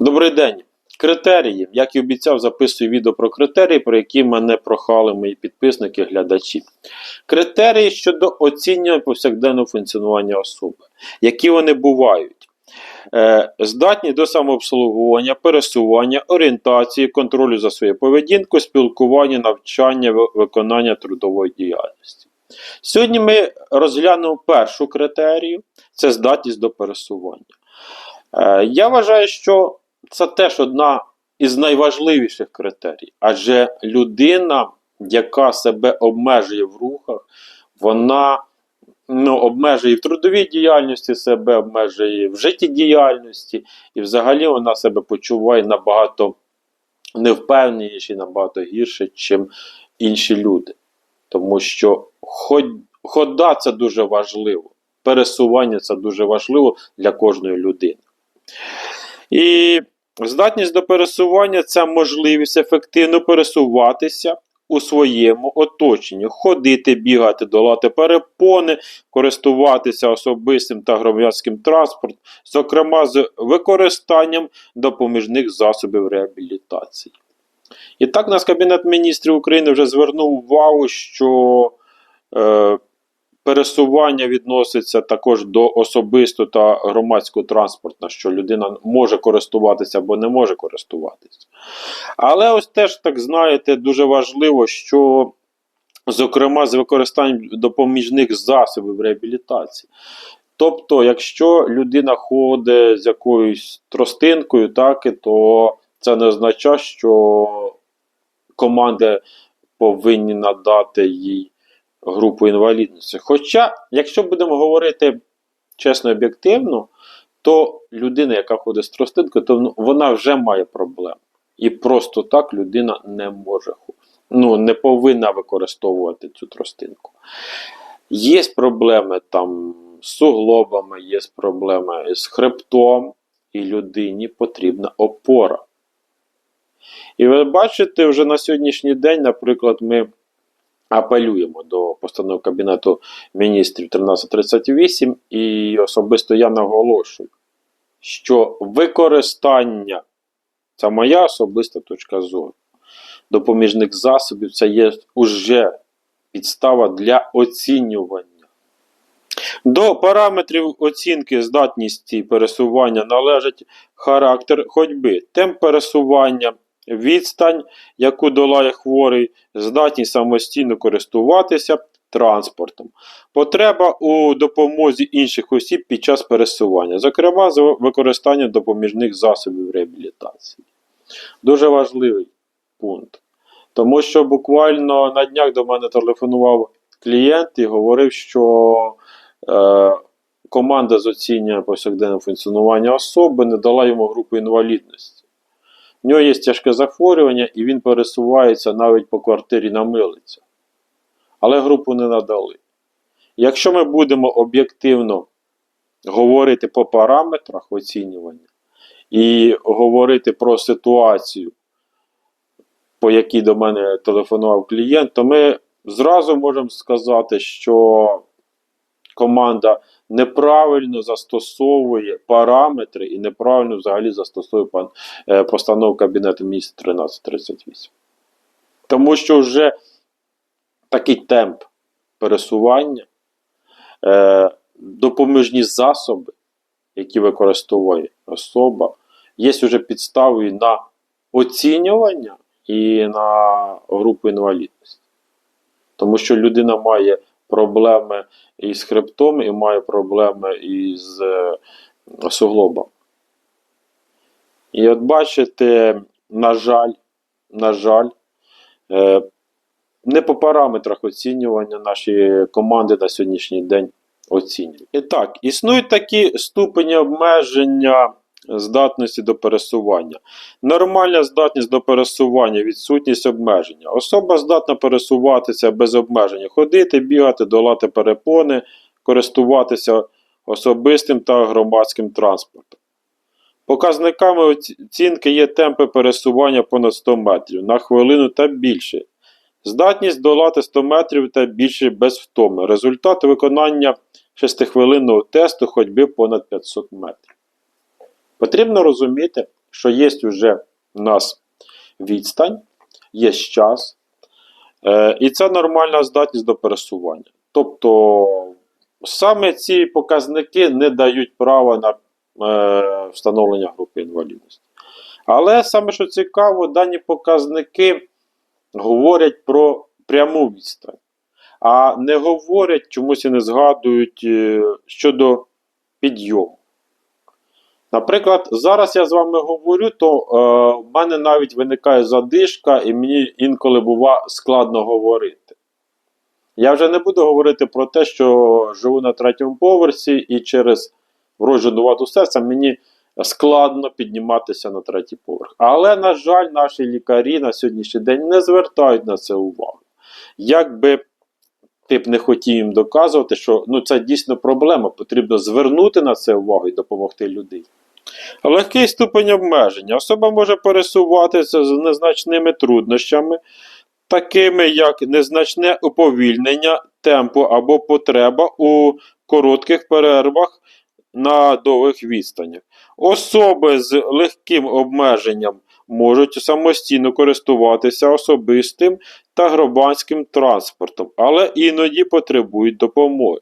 Добрий день. Критерії. Як і обіцяв, записую відео про критерії, про які мене прохали мої підписники, глядачі. Критерії щодо оцінювання повсякденного функціонування особи. Які вони бувають? Е, здатні до самообслуговування, пересування, орієнтації, контролю за своєю поведінкою, спілкування, навчання, виконання трудової діяльності. Сьогодні ми розглянемо першу критерію це здатність до пересування. Е, Я вважаю, що це теж одна із найважливіших критерій. Адже людина, яка себе обмежує в рухах, вона ну, обмежує в трудовій діяльності себе, обмежує в життєдіяльності, і взагалі вона себе почуває набагато невпевненіше, набагато гірше, ніж інші люди. Тому що хода це дуже важливо, пересування це дуже важливо для кожної людини. І здатність до пересування це можливість ефективно пересуватися у своєму оточенні, ходити, бігати, долати перепони, користуватися особистим та громадським транспортом, зокрема з використанням допоміжних засобів реабілітації. І так, наш Кабінет міністрів України вже звернув увагу, що е, пересування відноситься також до особисто та громадського транспорту, що людина може користуватися або не може користуватися. Але ось теж, так знаєте, дуже важливо, що, зокрема, з використанням допоміжних засобів реабілітації. Тобто, якщо людина ходить з якоюсь тростинкою, так, то це не означає, що команди повинні надати їй групу інвалідності. Хоча, якщо будемо говорити чесно і об'єктивно, то людина, яка ходить з тростинкою, то вона вже має проблеми. І просто так людина не може ну, не повинна використовувати цю тростинку. Є проблеми там з суглобами, є проблеми з хребтом, і людині потрібна опора. І ви бачите, вже на сьогоднішній день, наприклад, ми апелюємо до постанови Кабінету міністрів 1338, і особисто я наголошую, що використання, це моя особиста точка зору, допоміжних засобів це є уже підстава для оцінювання. До параметрів оцінки здатності пересування належить характер ходьби, темп пересування, відстань, яку долає хворий, здатність самостійно користуватися транспортом, потреба у допомозі інших осіб під час пересування, зокрема з використанням допоміжних засобів реабілітації. Дуже важливий пункт. Тому що буквально на днях до мене телефонував клієнт і говорив, що е, команда з оцінювання повсякденного функціонування особи не дала йому групу інвалідності. В нього є тяжке захворювання, і він пересувається навіть по квартирі на милицях. Але групу не надали. Якщо ми будемо об'єктивно говорити по параметрах оцінювання і говорити про ситуацію, по якій до мене телефонував клієнт, то ми зразу можемо сказати, що команда неправильно застосовує параметри і неправильно взагалі застосовує е, постанову Кабінету міністрів 1338. Тому що вже такий темп пересування, е, допоміжні засоби, які використовує особа, є вже підставою на оцінювання і на групу інвалідності. Тому що людина має проблеми із хребтом і має проблеми із е, суглобом. І от бачите, на жаль, на жаль, е, не по параметрах оцінювання наші команди на сьогоднішній день оцінюють. І так, існують такі ступені обмеження здатності до пересування. Нормальна здатність до пересування, відсутність обмеження. Особа здатна пересуватися без обмеження, ходити, бігати, долати перепони, користуватися особистим та громадським транспортом. Показниками оцінки є темпи пересування понад 100 метрів на хвилину та більше. Здатність долати 100 метрів та більше без втоми. Результат виконання 6-хвилинного тесту ходьби понад 500 метрів. Потрібно розуміти, що є вже у нас відстань, є час, е, і це нормальна здатність до пересування. Тобто саме ці показники не дають права на е, встановлення групи інвалідності. Але саме що цікаво, дані показники говорять про пряму відстань, а не говорять, чомусь і не згадують е, щодо підйому. Наприклад, зараз я з вами говорю, то е, в мене навіть виникає задишка, і мені інколи бува складно говорити. Я вже не буду говорити про те, що живу на третьому поверсі і через вроджену ваду серця мені складно підніматися на третій поверх. Але, на жаль, наші лікарі на сьогоднішній день не звертають на це увагу. Як би ти б не хотів їм доказувати, що ну, це дійсно проблема, потрібно звернути на це увагу і допомогти людині. Легкий ступень обмеження. Особа може пересуватися з незначними труднощами, такими як незначне уповільнення темпу або потреба у коротких перервах на довгих відстанях. Особи з легким обмеженням можуть самостійно користуватися особистим та громадським транспортом, але іноді потребують допомоги.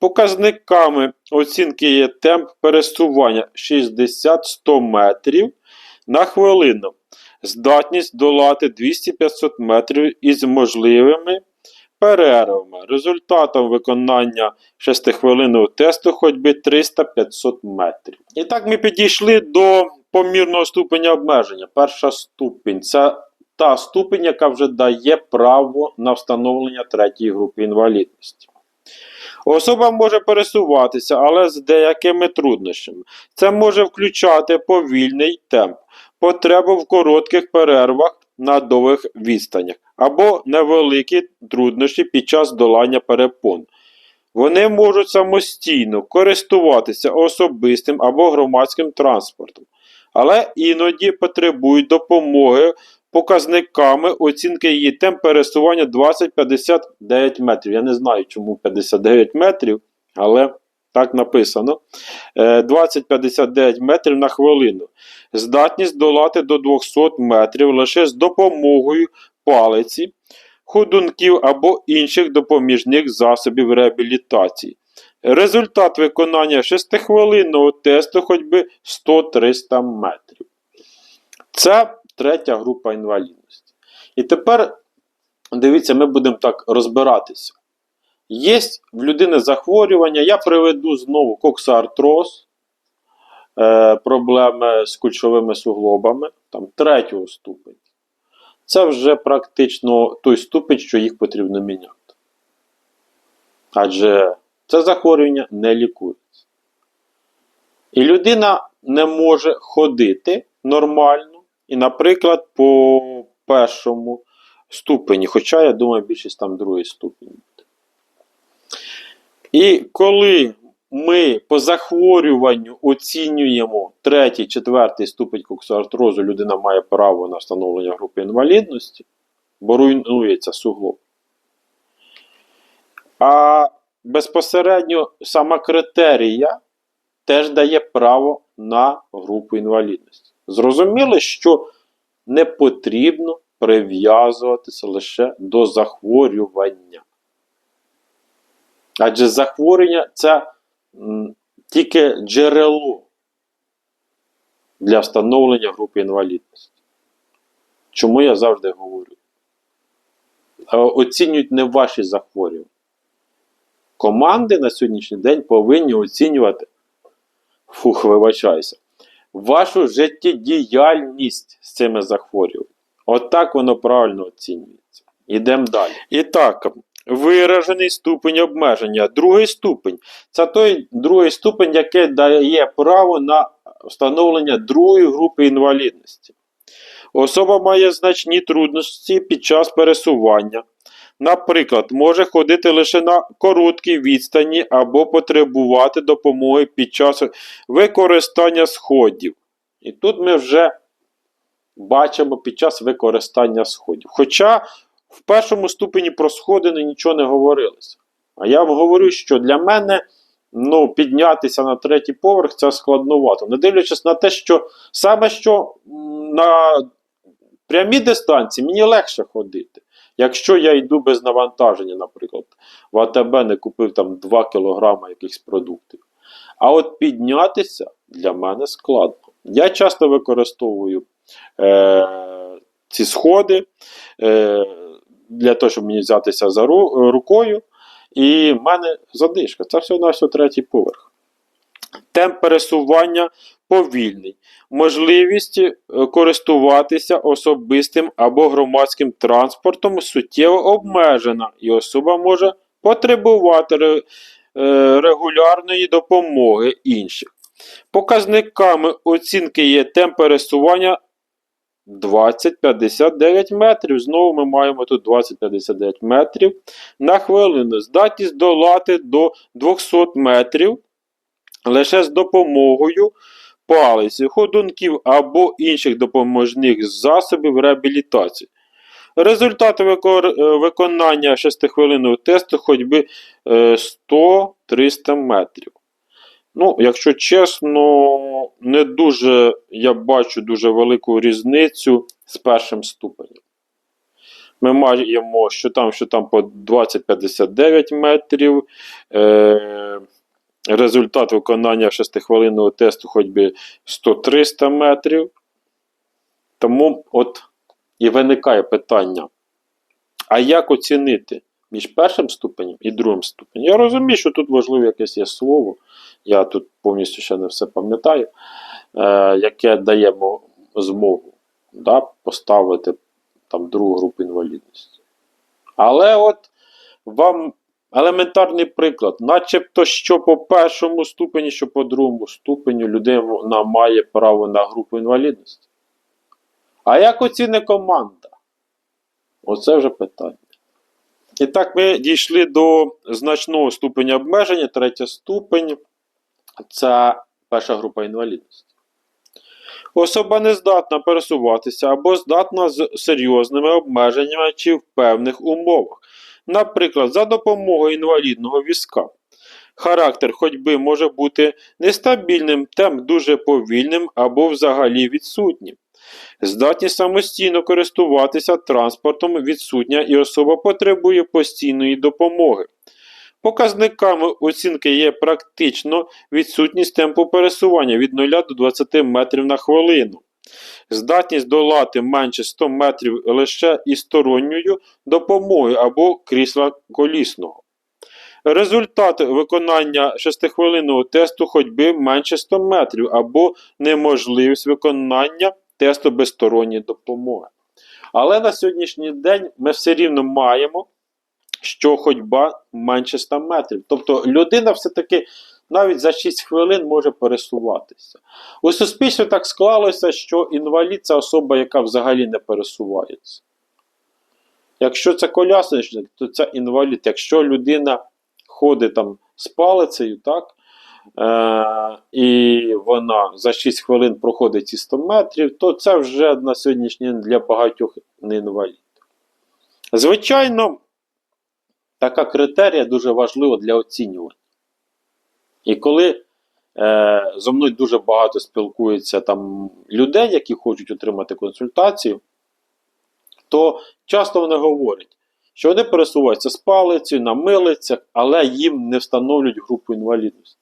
Показниками оцінки є темп пересування 60-100 метрів на хвилину, здатність долати 200-500 метрів із можливими перервами. Результатом виконання 6-хвилинного тесту ходьби 300-500 метрів. І так ми підійшли до помірного ступеня обмеження. Перша ступінь це та ступінь, яка вже дає право на встановлення третьої групи інвалідності. Особа може пересуватися, але з деякими труднощами. Це може включати повільний темп, потребу в коротких перервах на довгих відстанях або невеликі труднощі під час долання перепон. Вони можуть самостійно користуватися особистим або громадським транспортом, але іноді потребують допомоги показниками оцінки її темп пересування 20-59 метрів. Я не знаю, чому 59 метрів, але так написано. Е, 20-59 метрів на хвилину. Здатність долати до 200 метрів лише з допомогою палиці, ходунків або інших допоміжних засобів реабілітації. Результат виконання 6-хвилинного тесту ходьби 100-300 метрів. Це третя група інвалідності. І тепер, дивіться, ми будемо так розбиратися. Є в людини захворювання, я приведу знову коксартроз, е, проблеми з кульшовими суглобами, там третього ступеня. Це вже практично той ступень, що їх потрібно міняти. Адже це захворювання не лікується. І людина не може ходити нормально, і, наприклад, по першому ступені, хоча, я думаю, більшість там другий ступень. І коли ми по захворюванню оцінюємо третій, четвертий ступень коксоартрозу, людина має право на встановлення групи інвалідності, бо руйнується суглоб. А безпосередньо сама критерія теж дає право на групу інвалідності. Зрозуміло, що не потрібно прив'язуватися лише до захворювання. Адже захворювання це тільки джерело для встановлення групи інвалідності. Чому я завжди говорю? Е, Оцінюють не ваші захворювання. Команди на сьогоднішній день повинні оцінювати, фух, вибачаюся, вашу життєдіяльність з цими захворюваннями. Отак воно правильно оцінюється. Ідемо далі. І так, виражений ступень обмеження. Другий ступень це той другий ступень, який дає право на встановлення другої групи інвалідності. Особа має значні трудності під час пересування. Наприклад, може ходити лише на короткій відстані або потребувати допомоги під час використання сходів. І тут ми вже бачимо під час використання сходів. Хоча в першому ступені про сходи нічого не говорилося. А я вам говорю, що для мене ну, піднятися на третій поверх це складновато. Не дивлячись на те, що саме що на прямій дистанції мені легше ходити. Якщо я йду без навантаження, наприклад, в АТБ не купив там 2 кг якихось продуктів. А от піднятися для мене складно. Я часто використовую е, ці сходи е, для того, щоб мені взятися за ру, рукою. І в мене задишка. Це все на все третій поверх. Темп пересування повільний. Можливість е, користуватися особистим або громадським транспортом суттєво обмежена, і особа може потребувати е, регулярної допомоги інших. Показниками оцінки є темп пересування 20-59 метрів. Знову ми маємо тут 20-59 метрів на хвилину. Здатність долати до 200 метрів лише з допомогою палиці, ходунків або інших допоможних засобів реабілітації. Результати е, виконання 6-хвилинного тесту ходьби е, 100-300 метрів. Ну, якщо чесно, не дуже я бачу дуже велику різницю з першим ступенем. Ми маємо, що там, що там по 20-59 метрів. Е, результат виконання 6-хвилинного тесту ходьби 100-300 метрів. Тому от і виникає питання: а як оцінити між першим ступенем і другим ступенем? Я розумію, що тут важливо якесь є слово. Я тут повністю ще не все пам'ятаю, е, яке даємо змогу да, поставити там другу групу інвалідності. Але от вам елементарний приклад, начебто, що по першому ступені, що по другому ступеню людина має право на групу інвалідності. А як оціни команда? Оце вже питання. І так, ми дійшли до значного ступеня обмеження, третя ступень це перша група інвалідності. Особа не здатна пересуватися або здатна з серйозними обмеженнями чи в певних умовах. Наприклад, за допомогою інвалідного візка. Характер ходьби може бути нестабільним, темп дуже повільним або взагалі відсутнім. Здатність самостійно користуватися транспортом відсутня і особа потребує постійної допомоги. Показниками оцінки є практично відсутність темпу пересування від 0 до 20 метрів на хвилину. Здатність долати менше 100 метрів лише із сторонньою допомогою або крісла колісного. Результат виконання 6-хвилинного тесту ходьби менше 100 метрів або неможливість виконання тесту без сторонньої допомоги. Але на сьогоднішній день ми все рівно маємо, що ходьба менше 100 метрів. Тобто людина все-таки навіть за 6 хвилин може пересуватися. У суспільстві так склалося, що інвалід це особа, яка взагалі не пересувається. Якщо це колясочник, то це інвалід. Якщо людина ходить там з палицею, так, е- і вона за 6 хвилин проходить ці 100 метрів, то це вже на сьогоднішній день для багатьох не інвалід. Звичайно, така критерія дуже важлива для оцінювання. І коли е, зо мною дуже багато спілкується там людей, які хочуть отримати консультацію, то часто вони говорять, що вони пересуваються з палицею, на милицях, але їм не встановлюють групу інвалідності.